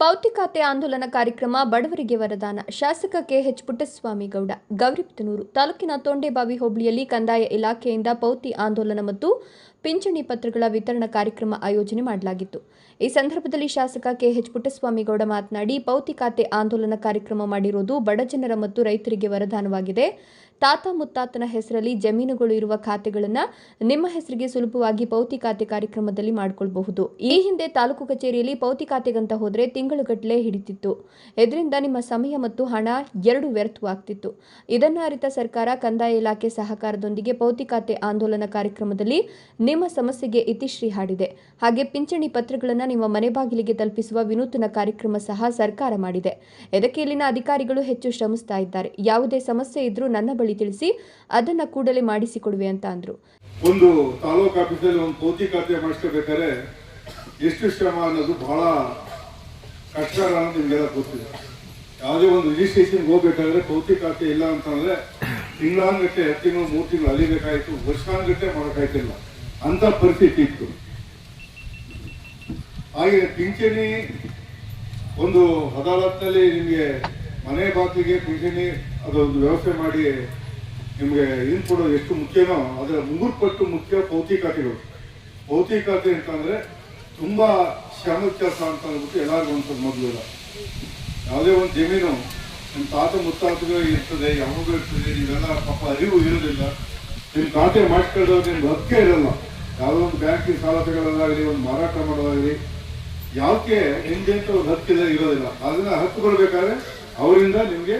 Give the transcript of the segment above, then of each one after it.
ಪೌತಿಕಾತೆ ಆಂದೋಲನ ಕಾರ್ಯಕ್ರಮ ಬಡವರಿಗೆ ವರದಾನ. ಶಾಸಕ ಕೆಎಚ್ ಪುಟ್ಟಸ್ವಾಮಿ ಗೌಡ ತಾಲೂಕಿನ ತೊಂಡೆಬಾವಿ ಹೋಬಳಿಯಲ್ಲಿ ಕಂದಾಯ ಇಲಾಖೆಯಿಂದ ಪೌತಿ ಆಂದೋಲನ ಮತ್ತು ಪಿಂಚಣಿ ಪತ್ರಗಳ ವಿತರಣಾ ಕಾರ್ಯಕ್ರಮ ಆಯೋಜನೆ ಮಾಡಲಾಗಿತ್ತು. ಈ ಸಂದರ್ಭದಲ್ಲಿ ಶಾಸಕ ಕೆಎಚ್ ಪುಟ್ಟಸ್ವಾಮಿ ಗೌಡ ಮಾತನಾಡಿ, ಪೌತಿ ಖಾತೆ ಆಂದೋಲನ ಕಾರ್ಯಕ್ರಮ ಮಾಡಿರುವುದು ಬಡಜನರ ಮತ್ತು ರೈತರಿಗೆ ವರದಾನವಾಗಿದೆ. ತಾತ ಮುತ್ತಾತನ ಹೆಸರಲ್ಲಿ ಜಮೀನುಗಳು ಇರುವ ಖಾತೆಗಳನ್ನು ನಿಮ್ಮ ಹೆಸರಿಗೆ ಸುಲಭವಾಗಿ ಪೌತಿ ಖಾತೆ ಕಾರ್ಯಕ್ರಮದಲ್ಲಿ ಮಾಡಿಕೊಳ್ಳಬಹುದು ಈ ಹಿಂದೆ ತಾಲೂಕು ಕಚೇರಿಯಲ್ಲಿ ಪೌತಿ ಖಾತೆಗಂತ ಹೋದರೆ ತಿಂಗಳುಗಟ್ಟಲೆ ಹಿಡಿತಿತ್ತು. ಇದರಿಂದ ನಿಮ್ಮ ಸಮಯ ಮತ್ತು ಹಣ ಎರಡು ವ್ಯರ್ಥವಾಗ್ತಿತ್ತು. ಇದನ್ನು ಅರಿತ ಸರ್ಕಾರ ಕಂದಾಯ ಇಲಾಖೆ ಸಹಕಾರದೊಂದಿಗೆ ಪೌತಿ ಖಾತೆ ಆಂದೋಲನ ಕಾರ್ಯಕ್ರಮದಲ್ಲಿ ನಿಮ್ಮ ಸಮಸ್ಯೆಗೆ ಇತಿಶ್ರೀ ಹಾಡಿದೆ. ಹಾಗೆ ಪಿಂಚಣಿ ಪತ್ರಗಳನ್ನು ನಿಮ್ಮ ಮನೆ ಬಾಗಿಲಿಗೆ ತಲುಪಿಸುವ ವಿನೂತನ ಕಾರ್ಯಕ್ರಮ ಸಹ ಸರ್ಕಾರ ಮಾಡಿದೆ. ಇದಕ್ಕೆ ಇಲ್ಲಿನ ಅಧಿಕಾರಿಗಳು ಹೆಚ್ಚು ಶ್ರಮಿಸ್ತಾ ಇದ್ದಾರೆ. ಯಾವುದೇ ಸಮಸ್ಯೆ ಇದ್ರೂ ನನ್ನ ಬಳಿ ತಿಳಿಸಿ, ಅದನ್ನ ಕೂಡಲೇ ಮಾಡಿಸಿಕೊಡುವೆ ಅಂತ ಅಂದ್ರು. ಒಂದು ತಾಲೂಕು ಆಫೀಸಲ್ಲಿ ಒಂದು ಪೌತಿ ಖಾತೆ ಮಾಡಿಸ್ಕೋಬೇಕಾದ್ರೆ ಎಷ್ಟು ಶ್ರಮ ಅನ್ನೋದು ಬಹಳ ಕಷ್ಟಕರ ಅನ್ನೋದು ನಿಮಗೆಲ್ಲ ಗೊತ್ತಿದೆ. ಯಾವುದೇ ಒಂದು ರಿಜಿಸ್ಟ್ರೇಷನ್ ಹೋಗ್ಬೇಕಾದ್ರೆ ಪೌತಿ ಖಾತೆ ಇಲ್ಲ ಅಂತಂದ್ರೆ ತಿಂಗಳಾನ್ಗಟ್ಟೆ ಎರಡು ತಿಂಗಳು, ಮೂರು ತಿಂಗಳು ಅಲಿಬೇಕಾಯ್ತು ವರ್ಷಾನ್ಗಟ್ಟೆ ಮಾಡೋಕ್ಕಾಯ್ತಿಲ್ಲ. ಅಂತ ಪರಿಸ್ಥಿತಿ ಇತ್ತು. ಹಾಗೆ ಪಿಂಚಣಿ ಒಂದು ಅದಾಲತ್ನಲ್ಲಿ ನಿಮಗೆ ಮನೆ ಬಾಕಿಗೆ ಪಿಂಚಣಿ ಅದೊಂದು ವ್ಯವಸ್ಥೆ ಮಾಡಿ ನಿಮಗೆ ಏನು ಕೊಡೋದು ಎಷ್ಟು ಮುಖ್ಯನೋ ಅದರ ಮೂರು ಪಟ್ಟು ಮುಖ್ಯ ಪೌತಿ ಖಾತೆ ಅಂತಂದ್ರೆ ತುಂಬಾ ಶ್ರಮದ ಕೆಲಸ ಅಂತ ಅಂದ್ಬಿಟ್ಟು ಎಲ್ಲರಿಗೂ ಅನ್ಸೋದು ಮೊದಲು ಯಾವುದೇ ಒಂದು ಜಮೀನು ನಿಮ್ಮ ತಾತ ಮುತ್ತಾತಗಳು ಇರ್ತದೆ ಯಾವಾಗ ಇರ್ತದೆ, ನೀವೆಲ್ಲ ಪಾಪ ಅರಿವು ಇರೋದಿಲ್ಲ. ನಿಮ್ಮ ಖಾತೆ ಮಾಡಿಸ್ಕೊಳ್ಳೋದು ನಿಮ್ಗೆ ಹಕ್ಕೇ ಇರಲ್ಲ. ಯಾವುದೋ ಒಂದು ಬ್ಯಾಂಕಿನ ಸಾಲ ತಗೊಳ್ಳೋದಾಗಲಿ, ಒಂದು ಮಾರಾಟ ಮಾಡೋದಾಗಲಿ ಯಾಕೆ ನಿಮ್ಗೆ ಅಂತ ಒಂದು ಹಕ್ಕಿದೆ ಇರೋದಿಲ್ಲ. ಅದನ್ನ ಹಕ್ಕು ಕೊಡ್ಬೇಕಾದ್ರೆ ಅವರಿಂದ ನಿಮ್ಗೆ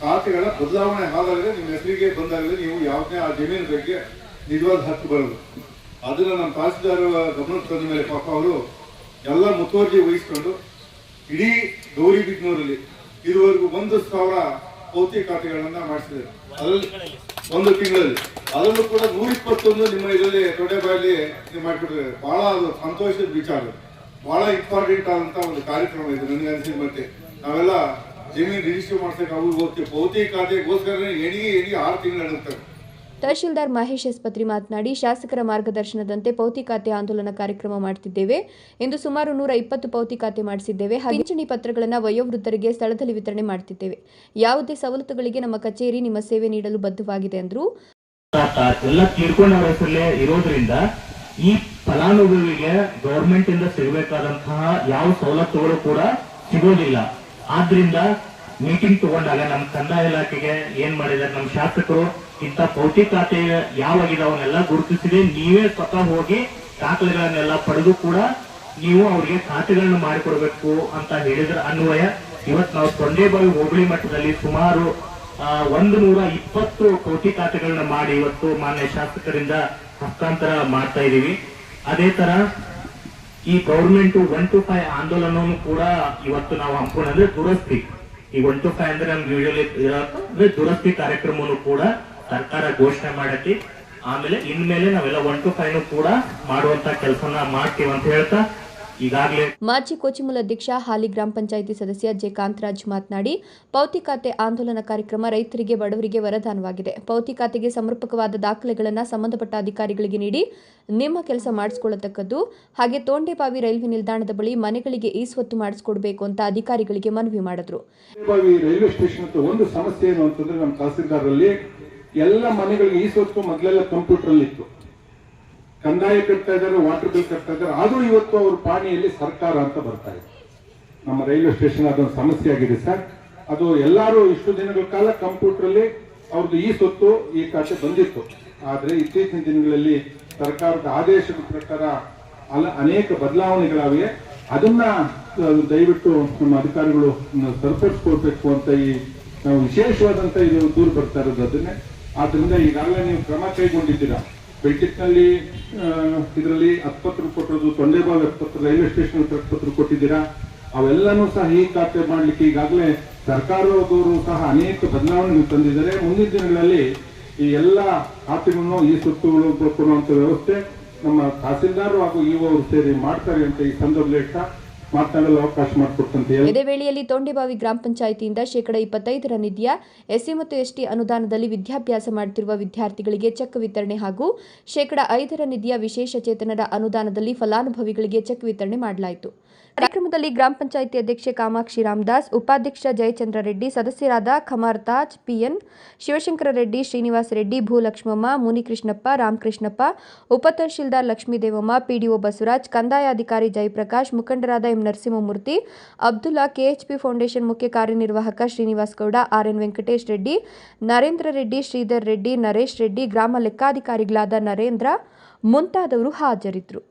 ಖಾತೆಗಳ ಬದಲಾವಣೆ ಆದಾಗಲೇ ನಿಮ್ಮ ಹೆಸರಿಗೆ ಬಂದಾಗಲೇ ನೀವು ಯಾವುದೇ ಆ ಜಮೀನು ಬಗ್ಗೆ ನಿಜವಾದ ಹಕ್ಕು ಬರೋದು ಅದನ್ನು ನಮ್ಮ ತಹಸೀಲ್ದಾರ್ ಗಮನಕ್ಕೆ ತಂದ ಮೇಲೆ ಪಾಪ ಅವರು ಎಲ್ಲ ಮುತುವರ್ಜಿ ವಹಿಸ್ಕೊಂಡು ಇಡೀ ಗೌರಿಬಿದ್ನೂರಲ್ಲಿ ಇದುವರೆಗೂ ಒಂದು ಸಾವಿರ ಪೌತಿ ಖಾತೆಗಳನ್ನ ಮಾಡಿಸಿದ್ದಾರೆ. ಅದರಲ್ಲಿ ಒಂದು ತಿಂಗಳಲ್ಲಿ. ಅದರಲ್ಲೂ ಕೂಡ ನೂರ ಇಪ್ಪತ್ತೊಂದು ನಿಮ್ಮ ಇದರಲ್ಲಿ ತೊಡೆಬಾಯಲ್ಲಿ ಮಾಡಿಕೊಟ್ಟಿದ್ದಾರೆ. ಬಹಳ ಅದು ಸಂತೋಷದ ವಿಚಾರ. ಬಹಳ ಇಂಪಾರ್ಟೆಂಟ್ ಆದಂತ ಒಂದು ಕಾರ್ಯಕ್ರಮ ಇದು. ನನಗೆ ಅನಿಸಿದ ಮತ್ತೆ ನಾವೆಲ್ಲ ಜಮೀನು ರಿಜಿಸ್ಟರ್ ಮಾಡ್ಸಕ್ಕೆ ಅವ್ರು ಹೋಗ್ತೀವಿ ಪೌತಿ ಖಾತೆಗೋಸ್ಕರ ಎಣಿಗೆ ಎಣಿಗೆ ಆರು ತಿಂಗಳು ನಡೆಸ್ತಾರೆ ತಹಶೀಲ್ದಾರ್ ಮಹೇಶ್ ಎಸ್ಪತ್ರಿ ಮಾತನಾಡಿ ಶಾಸಕರ ಮಾರ್ಗದರ್ಶನದಂತೆ ಪೌತಿ ಖಾತೆ ಆಂದೋಲನ ಕಾರ್ಯಕ್ರಮ ಮಾಡುತ್ತಿದ್ದೇವೆ ಎಂದು ಸುಮಾರು ನೂರ ಇಪ್ಪತ್ತು ಪೌತಿ ಖಾತೆ ಮಾಡಿಸಿದ್ದೇವೆ. ಹಾಗೆ ಪಿಂಚಣಿ ಪತ್ರಗಳನ್ನು ವಯೋವೃದ್ಧರಿಗೆ ಸ್ಥಳದಲ್ಲಿ ವಿತರಣೆ ಮಾಡುತ್ತಿದ್ದೇವೆ ಯಾವುದೇ ಸವಲತ್ತುಗಳಿಗೆ ನಮ್ಮ ಕಚೇರಿ ನಿಮ್ಮ ಸೇವೆ ನೀಡಲು ಬದ್ಧವಾಗಿದೆ ಎಂದರು ಎಲ್ಲ ತೀರ್ಕೊಂಡವ್ರ ಹೆಸರಲ್ಲೇ ಇರೋದ್ರಿಂದ ಈ ಫಲಾನುಭವಿಗೆ ಗೌರ್ಮೆಂಟ್ ಇಂದ ಸಿಗಬೇಕಾದಂತಹ ಯಾವ ಸವಲತ್ತುಗಳು ಕೂಡ ಸಿಗೋದಿಲ್ಲ. ಆದ್ರಿಂದ ಮೀಟಿಂಗ್ ತಗೊಂಡಾಗ ನಮ್ಮ ಕಂದಾಯ ಇಲಾಖೆಗೆ ಏನ್ ಮಾಡಿದಾರೆ ನಮ್ಮ ಶಾಸಕರು ಇಂಥ ಖಾತೆ ಯಾವಾಗಿದಾವನ್ನೆಲ್ಲ ಗುರುತಿಸಿದೆ. ನೀವೇ ಸ್ವತಃ ಹೋಗಿ ದಾಖಲೆಗಳನ್ನೆಲ್ಲ ಪಡೆದು ಕೂಡ ನೀವು ಅವ್ರಿಗೆ ಖಾತೆಗಳನ್ನ ಮಾಡಿಕೊಡ್ಬೇಕು ಅಂತ ಹೇಳಿದ್ರ ಅನ್ವಯ. ಇವತ್ತು ನಾವು ತೊಂಡೆಬಾವಿ ಹೋಬಳಿ ಮಟ್ಟದಲ್ಲಿ ಸುಮಾರು ಒಂದು ನೂರ ಇಪ್ಪತ್ತು ಕೋಟಿ ಖಾತೆಗಳನ್ನ ಮಾಡಿ ಇವತ್ತು ಮಾನ್ಯ ಶಾಸಕರಿಂದ ಹಸ್ತಾಂತರ ಮಾಡ್ತಾ ಇದ್ದೀವಿ ಅದೇ ತರ ಈ ಗೌರ್ಮೆಂಟ್ ಒನ್ ಟು ಫೈವ್ ಆಂದೋಲನವನ್ನು ಕೂಡ ಇವತ್ತು ನಾವು ಹಮ್ಮಿಕೊಂಡು ಅಂದ್ರೆ ದುರಸ್ತಿ. ಈ ಒನ್ ಟು ಫೈವ್ ಅಂದ್ರೆ ನಮ್ಗೆ ಯೂಶಲಿ ಅಂದ್ರೆ ದುರಸ್ತಿ ಕಾರ್ಯಕ್ರಮವನ್ನು ಕೂಡ ಸರ್ಕಾರ ಘೋಷಣೆ ಮಾಡತಿ ಆಮೇಲೆ ಇನ್ಮೇಲೆ ನಾವೆಲ್ಲ ಒನ್ ಟು ಫೈವ್ ಕೂಡ ಮಾಡುವಂತ ಕೆಲಸನ ಮಾಡ್ತೀವಿ ಅಂತ ಹೇಳ್ತಾ ಮಾಜಿ ಕೋಚಿಮುಲ್ ಅಧ್ಯಕ್ಷ ಹಾಲಿ ಗ್ರಾಮ ಪಂಚಾಯಿತಿ ಸದಸ್ಯ ಜೆ ಕಾಂತರಾಜ್ ಮಾತನಾಡಿ ಪೌತಿ ಖಾತೆ ಆಂದೋಲನ ಕಾರ್ಯಕ್ರಮ ರೈತರಿಗೆ ಬಡವರಿಗೆ ವರದಾನವಾಗಿದೆ. ಪೌತಿ ಖಾತೆಗೆ ಸಮರ್ಪಕವಾದ ದಾಖಲೆಗಳನ್ನು ಸಂಬಂಧಪಟ್ಟ ಅಧಿಕಾರಿಗಳಿಗೆ ನೀಡಿ ನಿಮ್ಮ ಕೆಲಸ ಮಾಡಿಸಿಕೊಳ್ಳತಕ್ಕದ್ದು ಹಾಗೆ ತೋಂಡೆಬಾವಿ ರೈಲ್ವೆ ನಿಲ್ದಾಣದ ಬಳಿ ಮನೆಗಳಿಗೆ ಈ ಸ್ವತ್ತು ಮಾಡಿಸ್ಕೊಡ್ಬೇಕು ಅಂತ ಅಧಿಕಾರಿಗಳಿಗೆ ಮನವಿ ಮಾಡಿದ್ರು. ರೈಲ್ವೆ ಸ್ಟೇಷನ್ ಒಂದು ಸಮಸ್ಯೆ ಏನು ಅಂತಂದ್ರೆ ನಮ್ಮ ಎಲ್ಲ ಮನೆಗಳಿಗೆ ಈ ಸ್ವತ್ತು ಮೊದಲೆಲ್ಲ ಕಂಪ್ಯೂಟರ್ ಅಲ್ಲಿ ಇತ್ತು ಕಂದಾಯ ಕಟ್ತಾ ಇದ್ದಾರೆ ವಾಟರ್ ಬಿಲ್ ಕಟ್ತಾ ಇದ್ದಾರೆ. ಆದ್ರೂ ಇವತ್ತು ಅವ್ರ ಪಾಣಿಯಲ್ಲಿ ಸರ್ಕಾರ ಅಂತ ಬರ್ತಾ ಇದೆ. ನಮ್ಮ ರೈಲ್ವೆ ಸ್ಟೇಷನ್ ಅದೊಂದು ಸಮಸ್ಯೆ ಆಗಿದೆ ಸರ್. ಅದು ಎಲ್ಲರೂ ಇಷ್ಟು ದಿನಗಳ ಕಾಲ ಕಂಪ್ಯೂಟರ್ ಅವ್ರದ್ದು ಈ ಸೊತ್ತು, ಈ ಖಾತೆ ಬಂದಿತ್ತು. ಆದರೆ ಇತ್ತೀಚಿನ ದಿನಗಳಲ್ಲಿ ಸರ್ಕಾರದ ಆದೇಶದ ಪ್ರಕಾರ ಅಲ್ಲ ಅನೇಕ ಬದಲಾವಣೆಗಳಾಗಿವೆ. ಅದನ್ನ ದಯವಿಟ್ಟು ನಮ್ಮ ಅಧಿಕಾರಿಗಳು ಸರಿಪಡಿಸ್ಕೊಳ್ಬೇಕು ಅಂತ ಈ, ನಾವು ವಿಶೇಷವಾದಂತ ಇದು ದೂರು ಬರ್ತಾ ಇರೋದು ಅದನ್ನೇ. ಆದ್ರಿಂದ ಈಗಾಗಲೇ ನೀವು ಕ್ರಮ ಕೈಗೊಂಡಿದ್ದೀರಾ? ಬೆಳ್ಟಿಕ್ನಲ್ಲಿ ಇದರಲ್ಲಿ ಆಸ್ಪತ್ರೆ ಕೊಟ್ಟಿರೋದು ತೊಂಡೆಬಾವ್ ಎಪ್ಪತ್ತು, ರೈಲ್ವೆ ಸ್ಟೇಷನ್ ಎಪ್ಪತ್ತು ಕೊಟ್ಟಿದ್ದೀರಾ? ಅವೆಲ್ಲನೂ ಸಹ ಈ ಖಾತೆ ಮಾಡಲಿಕ್ಕೆ ಈಗಾಗಲೇ ಸರ್ಕಾರದವರು ಸಹ ಅನೇಕ ಬದಲಾವಣೆಗಳು ತಂದಿದ್ದಾರೆ. ಮುಂದಿನ ದಿನಗಳಲ್ಲಿ ಈ ಎಲ್ಲ ಖಾತೆಗಳನ್ನು, ಈ ಸುತ್ತುಗಳು ಕೊಡುವಂತ ವ್ಯವಸ್ಥೆ ನಮ್ಮ ತಹಸೀಲ್ದಾರ್ ಹಾಗೂ ಇವರು ಸೇರಿ ಮಾಡ್ತಾರೆ ಅಂತ ಈ ಸಂದರ್ಭದಲ್ಲಿ ಇದೇ ವೇಳೆಯಲ್ಲಿ ತೊಂಡೆಬಾವಿ ಗ್ರಾಮ ಪಂಚಾಯಿತಿಯಿಂದ ಶೇಕಡಾ ಇಪ್ಪತ್ತೈದರ ನಿಧಿಯ ಎಸ್ಸಿ ಮತ್ತು ಎಸ್ಟಿ ಅನುದಾನದಲ್ಲಿ ವಿದ್ಯಾಭ್ಯಾಸ ಮಾಡುತ್ತಿರುವ ವಿದ್ಯಾರ್ಥಿಗಳಿಗೆ ಚೆಕ್ ವಿತರಣೆ ಹಾಗೂ ಶೇಕಡ ಐದರ ನಿಧಿಯ ವಿಶೇಷ ಚೇತನರ ಅನುದಾನದಲ್ಲಿ ಫಲಾನುಭವಿಗಳಿಗೆ ಚೆಕ್ ವಿತರಣೆ ಮಾಡಲಾಯಿತು. ಕಾರ್ಯಕ್ರಮದಲ್ಲಿ ಗ್ರಾಮ ಪಂಚಾಯಿತಿ ಅಧ್ಯಕ್ಷೆ ಕಾಮಾಕ್ಷಿ ರಾಮದಾಸ್, ಉಪಾಧ್ಯಕ್ಷ ಜಯಚಂದ್ರ ರೆಡ್ಡಿ, ಸದಸ್ಯರಾದ ಖಮಾರ್ ತಾಜ್ ಪಿಎನ್, ಶಿವಶಂಕರ ರೆಡ್ಡಿ, ಶ್ರೀನಿವಾಸ ರೆಡ್ಡಿ, ಭೂಲಕ್ಷ್ಮಮ್ಮ, ಮುನಿಕೃಷ್ಣಪ್ಪ, ರಾಮಕೃಷ್ಣಪ್ಪ ಉಪತಹಶೀಲ್ದಾರ್ ಲಕ್ಷ್ಮೀದೇವಮ್ಮ, ಪಿಡಿಒ ಬಸವರಾಜ್ ಕಂದಾಯಾಧಿಕಾರಿ ಜಯಪ್ರಕಾಶ್, ಮುಖಂಡರಾದ M Narasimhamurthy, Abdullah KHP foundation ಮುಖ್ಯ ಕಾರ್ಯನಿರ್ವಾಹಕ ಶ್ರೀನಿವಾಸ್ ಗೌಡ, ಆರ್ಎನ್ ವೆಂಕಟೇಶ್ ರೆಡ್ಡಿ, ನರೇಂದ್ರ ರೆಡ್ಡಿ, ಶ್ರೀಧರ್ ರೆಡ್ಡಿ, ನರೇಶ್ ರೆಡ್ಡಿ, ಗ್ರಾಮ ಲೆಕ್ಕಾಧಿಕಾರಿಗಳಾದ ನರೇಂದ್ರ ಮುಂತಾದವರು ಹಾಜರಿದ್ದರು.